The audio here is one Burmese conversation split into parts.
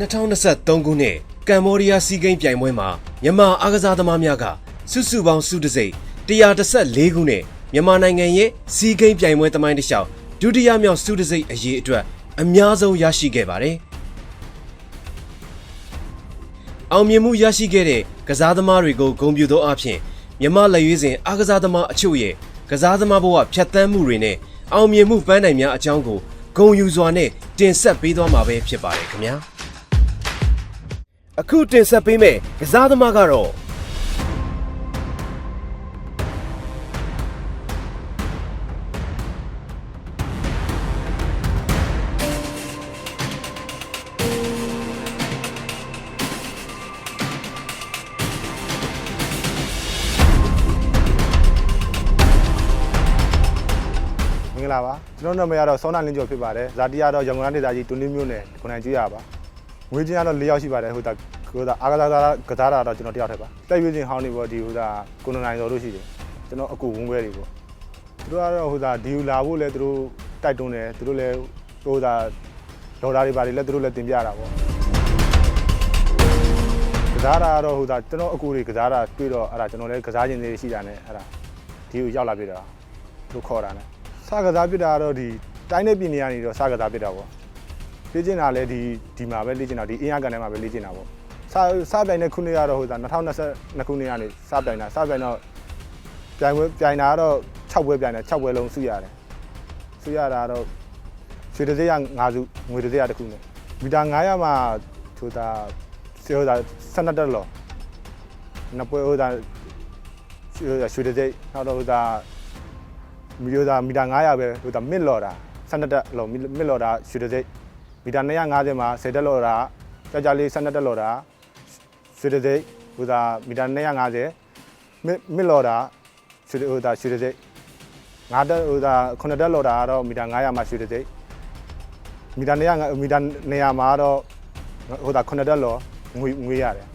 2023ခုနှစ်ကမ္ဘောဒီးယားစီးကိန်းပြိုင်ပွဲမှာမြန်မာအားကစားသမားများကစုစုပေါင်းစုတစိမ့်114ခုနဲ့မြန်မာနိုင်ငံရဲ့စီးကိန်းပြိုင်ပွဲသမိုင်းတစ်လျှောက်ဒုတိယမြောက်စုတစိမ့်အရေးအတွက်အများဆုံးရရှိခဲ့ပါတယ်။အောင်မြင်မှုရရှိခဲ့တဲ့ကစားသမားတွေကိုဂုဏ်ပြုသောအဖြစ်မြန်မာလက်ရွေးစင်အားကစားသမားအချို့ရဲ့ကစားသမားဘဝဖြတ်သန်းမှုတွေနဲ့အောင်မြင်မှုပန်းတိုင်များအကြောင်းကိုဂုဏ်ယူစွာနဲ့တင်ဆက်ပေးသွားမှာပဲဖြစ်ပါတယ်ခင်ဗျာ။ အခုတင်ဆက်ပေးမယ့်ကစားသမားကတော့မင်္ဂလာပါကျွန်တော်နာမည်ကတော့စောနာလင်းကျော်ဖြစ်ပါတယ်ဇာတိကတော့ရန်ကုန်ဒေသကြီးတွန်းလင်းမြို့နယ်ခွန်နိုင်ကျွေးရပါငွေချင်းကတော့၄ယောက်ရှိပါတယ်ဟိုတာ ဟိုတာအားကစားသားကစားတာတော့ကျွန်တော်တယောက်တည်းပါတက်ရွေးချင်းဟောင်းနေပေါ့ဒီဟိုတာကိုနနိုင်တော်တို့ရှိတယ်ကျွန်တော်အကူဝန်းခွဲတွေပေါ့သူတို့ကတော့ဟိုတာဒီယူလာဖို့လဲသူတို့တိုက်တွန်းတယ်သူတို့လဲဟိုတာဒေါ်လာတွေပါတယ်လဲသူတို့လဲတင်ပြတာပေါ့ကစားတာကတော့ဟိုတာကျွန်တော်အကူတွေကစားတာတွေ့တော့အဲ့ဒါကျွန်တော်လည်းကစားခြင်းတွေရှိတာနဲ့အဲ့ဒါဒီကိုရောက်လာပြီတော့သူခေါ်တာနဲ့စကစားပြစ်တာကတော့ဒီတိုင်းနဲ့ပြည်နေရနေတော့စကစားပြစ်တာပေါ့လေ့ကျင့်တာလည်းဒီဒီမှာပဲလေ့ကျင့်တာဒီအင်းရကန်ထဲမှာပဲလေ့ကျင့်တာပေါ့ စစပြိုင်တဲ့ခုနှစ်ကတော့ဟိုတာ2022ခုနှစ်ကနေစပြိုင်တာစပြိုင်တော့ပြိုင်ပွဲပြိုင်တာကတော့6ပွဲပြိုင်တယ်6ပွဲလုံးစုရတယ်စုရတာကတော့ရွှေတစိရ5စုငွေတစိရတစ်ခုနဲ့မီတာ900မှာဟိုတာစေဟိုတာ12တက်လောနှစ်ပွဲဟိုတာရွှေတစိနောက်တော့ဟိုတာမီဒီယိုသာမီတာ900ပဲဟိုဒါမစ်လော်တာ12တက်လော်မစ်လော်တာရွှေတစိတ်မီတာ250မှာ10တက်လော်တာကြာကြာလေး12တက်လော်တာ ရွှေတစိတ်ဟိုဒါမီတာ250မစ်မစ်လော်တာရွှေဟိုဒါရွှေတစိတ်9တက်ဟိုဒါ9တက်လော်တာကတော့မီတာ900မှာရွှေတစိတ်မီတာ200မီတာ200မှာတော့ဟိုဒါ9တက်လော်ငွေငွေရတယ်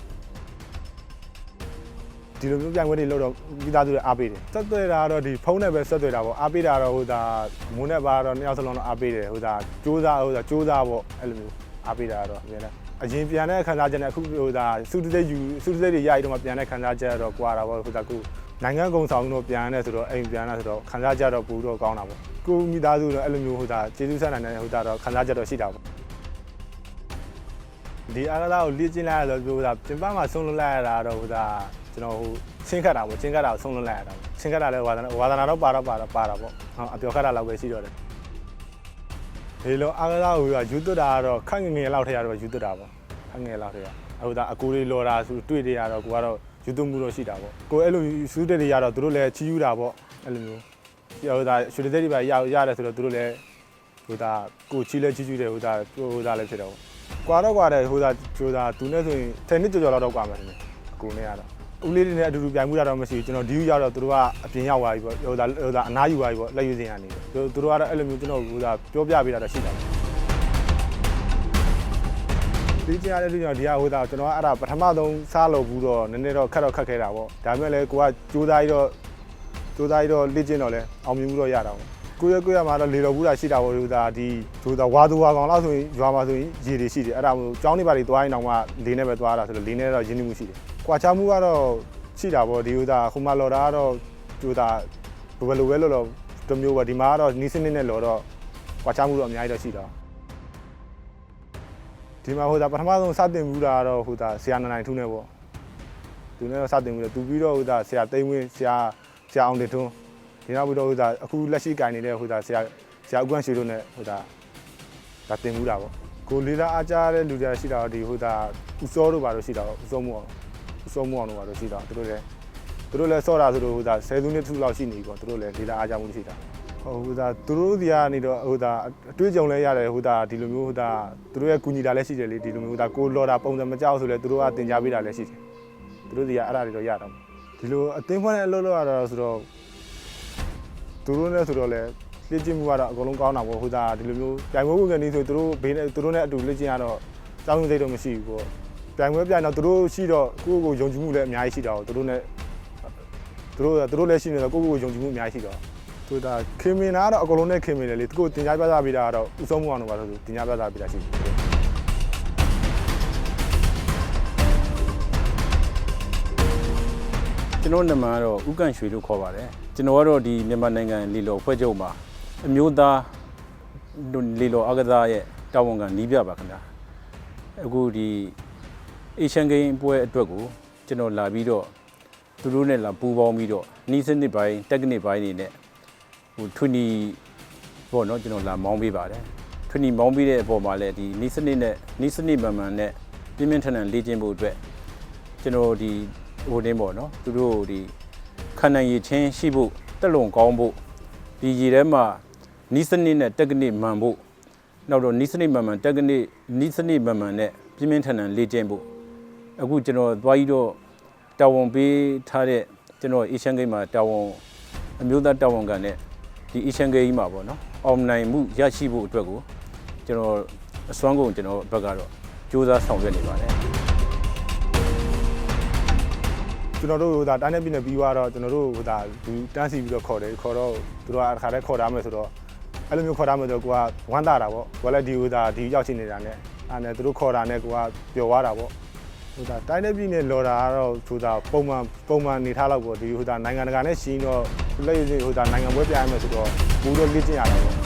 ဒီလိုမျိုးပြိုင်ပွဲတွေလို့တော့မိသားစုတွေအားပေးတယ်ဆက်သွယ်တာကတော့ဒီဖုန်းနဲ့ပဲဆက်သွယ်တာပေါ့အားပေးတာတော့ဟိုဒါမိုးနဲ့ပါတော့နှစ်ယောက်စလုံးတော့အားပေးတယ်ဟိုဒါစူးစားဟိုဒါစူးစားပေါ့အဲ့လိုမျိုးအားပေးတာတော့အများနဲ့ အရင်ပြန်တဲ့ခန်းစားချက်နဲ့အခုဟိုဒါစုတစိတ်ယူစုတစိတ်တွေရရတော့မှပြန်တဲ့ခန်းစားချက်တော့ကွာတာပေါ့ဟိုဒါခုနိုင်ငံကုံဆောင်တော့ပြန်ရတယ်ဆိုတော့အိမ်ပြန်ရဆိုတော့ခန်းစားချက်တော့ပူတော့ကောင်းတာပေါ့ကိုမိသားစုတော့အဲ့လိုမျိုးဟိုဒါကျေးဇူးဆက်နိုင်တဲ့ဟိုဒါတော့ခန်းစားချက်တော့ရှိတာပေါ့ဒီအားကစားကိုလေ့ကျင့်လိုက်ရတော့ဟိုဒါပြင်ပမှာဆုံးလွတ်လိုက်ရတာတော့ဟိုဒါကျွန်တော်ဟိုချင်းခတ်တာပေါ့ချင်းခတ်တာကိုဆုံးလွတ်လိုက်ရတာပေါ့ချင်းခတ်တာလည်းဝါသနာဝါသနာတော့ပါတော့ပါတော့ပါတာပေါ့ဟုတ်အပြောခတ်တာလောက်ပဲရှိတော့တယ် ဒီလိုအားကစားကိုယူသွတ်တာကတော့ခက်ငယ်ငယ်လောက်ထရတော့ယူသွတ်တာပေါ့ခက်ငယ်လောက်ထရဟိုဒါအကူလေးလော်တာဆိုတွေ့တယ်ရတော့ကိုကတော့ယူသွတ်မှုတော့ရှိတာပေါ့ကိုအဲ့လိုယူတဲ့တွေရတော့သူတို့လည်းချီးယူတာပေါ့အဲ့လိုမျိုးဟိုဒါရွှေတဲ့တွေပါရရတယ်ဆိုတော့သူတို့လည်းဟိုဒါကိုချီးလဲချီးကျူးတယ်ဟိုဒါဟိုဒါလည်းဖြစ်တော့ကွာတော့ကွာတယ်ဟိုဒါဟိုဒါသူနဲ့ဆိုရင်10နှစ်ကျော်ကျော်လောက်တော့ကွာမယ်အကူနဲ့ရတော့ ဦးလေးတွေနဲ့အတူတူပြိုင်မှုတာတော့မရှိဘူးကျွန်တော်ဒီယူရောက်တော့သူတို့ကအပြင်ရောက်သွားပြီပေါ့ဟိုဒါဟိုဒါအနားယူသွားပြီပေါ့လက်ယူစင်ရနေသူသူတို့ကတော့အဲ့လိုမျိုးကျွန်တော်ဟိုဒါပြောပြပေးတာတော့ရှိတာဒီကြရတဲ့လူကြောင့်ဒီကဟိုဒါကျွန်တော်ကအဲ့ဒါပထမဆုံးစားလို့ဘူးတော့နည်းနည်းတော့ခက်တော့ခက်ခဲတာပေါ့ဒါပေမဲ့လည်းကိုကကြိုးစားပြီးတော့ကြိုးစားပြီးတော့လေ့ကျင့်တော့လဲအောင်မြင်မှုတော့ရတာပေါ့ကိုရကိုရမှာတော့လေတော်ဘူးတာရှိတာပေါ့ဟိုဒါဒီဟိုဒါဝါသူဝါကောင်လောက်ဆိုရင်ရွာမှာဆိုရင်ရေတွေရှိတယ်အဲ့ဒါမျိုးကျောင်းတွေပါတွေသွားရင်တော့မှလေးနဲ့ပဲသွားတာဆိုတော့လေးနဲ့တော့ရင်းနှီးမှုရှိတယ် ကွာခြားမှုကတော့ရှိတာပေါ့ဒီဥသာဟိုမှာလော်တာကတော့ဒီဥသာဘယ်လိုပဲလော်လော်တစ်မျိုးပဲဒီမှာကတော့နီးစနစ်နဲ့လော်တော့ကွာခြားမှုတော့အများကြီးတော့ရှိတာဒီမှာဟိုသာပထမဆုံးစတင်မှုတာကတော့ဟိုသာဆရာနိုင်နိုင်ထူးနေပေါ့သူနဲ့တော့စတင်မှုတယ်သူပြီးတော့ဟိုသာဆရာသိန်းဝင်းဆရာဆရာအောင်တင်ထွန်းဒီနောက်ပြီးတော့ဟိုသာအခုလက်ရှိကင်နေတဲ့ဟိုသာဆရာဆရာဥက္ကန့်ရွှေတို့နဲ့ဟိုသာဒါတင်မှုတာပေါ့ကိုလေးသားအားကြတဲ့လူတွေရှိတာတော့ဒီဟိုသာဥစောတို့ပါတော့ရှိတာပေါ့ဥစောမှုအောင် စောမှုအောင်တော့ပါလို့ရှိတာသူတို့လည်းသူတို့လည်းစောတာဆိုတော့ဟိုဒါဆယ်စုနှစ်ထုလောက်ရှိနေပြီပေါ့သူတို့လည်းဒေတာအားကြမှုရှိတာဟုတ်ဟိုဒါသူတို့ဒီကနေတော့ဟိုဒါအတွေ့အကြုံလည်းရတယ်ဟိုဒါဒီလိုမျိုးဟိုဒါသူတို့ရဲ့ကူညီတာလည်းရှိတယ်လေဒီလိုမျိုးဟိုဒါကိုလော်တာပုံစံမကြောက်ဆိုလဲသူတို့ကတင် जा ပေးတာလည်းရှိတယ်သူတို့ဒီကအဲ့ဒါတွေတော့ရတော့ဒီလိုအသင်းဖွဲ့တဲ့အလုပ်လုပ်ရတာဆိုတော့သူတို့နဲ့ဆိုတော့လည်းလေ့ကျင့်မှုကတော့အကုန်လုံးကောင်းတာပေါ့ဟိုဒါဒီလိုမျိုးပြိုင်ပွဲဝင်ကနေဆိုသူတို့ဘေးနဲ့သူတို့နဲ့အတူလေ့ကျင့်ရတော့ကြောင်းစိတ်တော့မရှိဘူးပေါ့ ပြိုင်ပွဲပြိုင်တော့သူတို့ရှိတော့ကိုယ့်ကိုယုံကြည်မှုလည်းအများကြီးရှိတာကိုသူတို့နဲ့သူတို့သူတို့လည်းရှိနေတော့ကိုယ့်ကိုယုံကြည်မှုအများကြီးရှိတော့သူဒါခင်မင်နာတော့အကုန်လုံးနဲ့ခင်မင်တယ်လေသူကိုတင်ကြပြသပေးတာကတော့ဥဆုံးမှုအောင်တော့ပါလို့တင်ကြပြသပေးတာရှိတယ်ကျွန်တော်နာမကတော့ဥကန်ရွှေလို့ခေါ်ပါတယ်ကျွန်တော်ကတော့ဒီမြန်မာနိုင်ငံလီလော်ဖွဲ့ချုပ်မှာအမျိုးသားလီလော်အကစားရဲ့တာဝန်ခံနီးပြပါခင်ဗျာအခုဒီ အေရှန်ဂိမ်းပွဲအတွက်ကိုကျွန်တော်လာပြီးတော့သူတို့နဲ့လာပူးပေါင်းပြီးတော့နီးစနစ်ပိုင်းတက်ကနစ်ပိုင်းနေနဲ့ဟိုထွနီပေါ့နော်ကျွန်တော်လာမောင်းပေးပါတယ်ထွနီမောင်းပေးတဲ့အပေါ်မှာလည်းဒီနီးစနစ်နဲ့နီးစနစ်မှန်မှန်နဲ့ပြင်းပြင်းထန်ထန်လေ့ကျင့်ဖို့အတွက်ကျွန်တော်ဒီဟိုတင်းပေါ့နော်သူတို့ဒီခန္ဓာရည်ချင်းရှိဖို့တက်လုံကောင်းဖို့ဒီရည်ထဲမှာနီးစနစ်နဲ့တက်ကနစ်မှန်ဖို့နောက်တော့နီးစနစ်မှန်မှန်တက်ကနစ်နီးစနစ်မှန်မှန်နဲ့ပြင်းပြင်းထန်ထန်လေ့ကျင့်ဖို့ အခုကျွန်တော်သွားပြီးတော့တာဝန်ပေးထားတဲ့ကျွန်တော်အေရှန်ဂိမ်းမှာတာဝန်အမျိုးသားတာဝန်ခံတဲ့ဒီအေရှန်ဂိမ်းမှာပေါ့နော်အောင်နိုင်မှုရရှိဖို့အတွက်ကိုကျွန်တော်အစွမ်းကုန်ကျွန်တော်ဘက်ကတော့စူးစမ်းဆောင်ရွက်နေပါတယ်ကျွန်တော်တို့ဟိုဒါတိုင်းနဲ့ပြည်နယ်ပြီးသွားတော့ကျွန်တော်တို့ဟိုဒါဒီတန်းစီပြီးတော့ခေါ်တယ်ခေါ်တော့သူတို့ကတစ်ခါတည်းခေါ်ထားမယ်ဆိုတော့အဲ့လိုမျိုးခေါ်ထားမယ်ဆိုတော့ကိုကဝမ်းသာတာပေါ့ကိုကလည်းဒီဟိုဒါဒီရောက်ရှိနေတာနဲ့အဲ့နဲ့သူတို့ခေါ်တာနဲ့ကိုကပျော်သွားတာပေါ့ ဟိုဒါတိုင်းနဲ့ပြည်နယ်လော်တာကတော့ဟိုဒါပုံမှန်ပုံမှန်နေထားတော့ပေါ့ဒီဟိုဒါနိုင်ငံတကာနဲ့ရှင်းတော့လက်ရည်ဟိုဒါနိုင်ငံပွဲပြရမယ်ဆိုတော့ဘူးတော့လေ့ကျင့်ရတာပေါ့